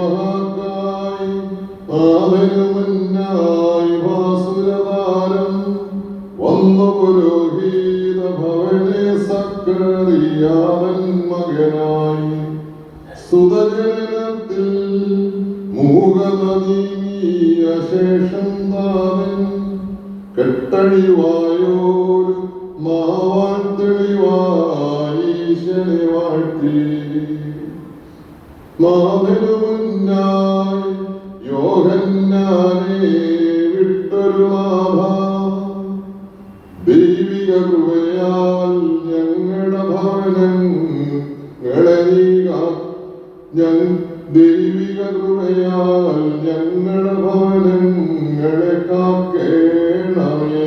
നീതിമഹാക്കായി പാവനമുന്നായി വാസുരതാരം വന്നു പുരോഹിത ഭവനെ സക്രിയാവൻ മകനായി സുതജനത്തിൽ നീങ്ങിയ ശേഷം താവൻ കെട്ടഴിവായോരു മാവാൻ തെളിവായീശനെ വാഴ്ത്തി. മാവിനു മുന്നായി യോഹന്നാനെ വിട്ടൊരു നാഭ ദൈവിക കൃപയാൽ ഞങ്ങളുടെ ഭവനങ്ങളെ ഞങ്ങ ദൈവികൃപയാൽ ഞങ്ങളുടെ ഭവനങ്ങളെ കാക്കേണമേ.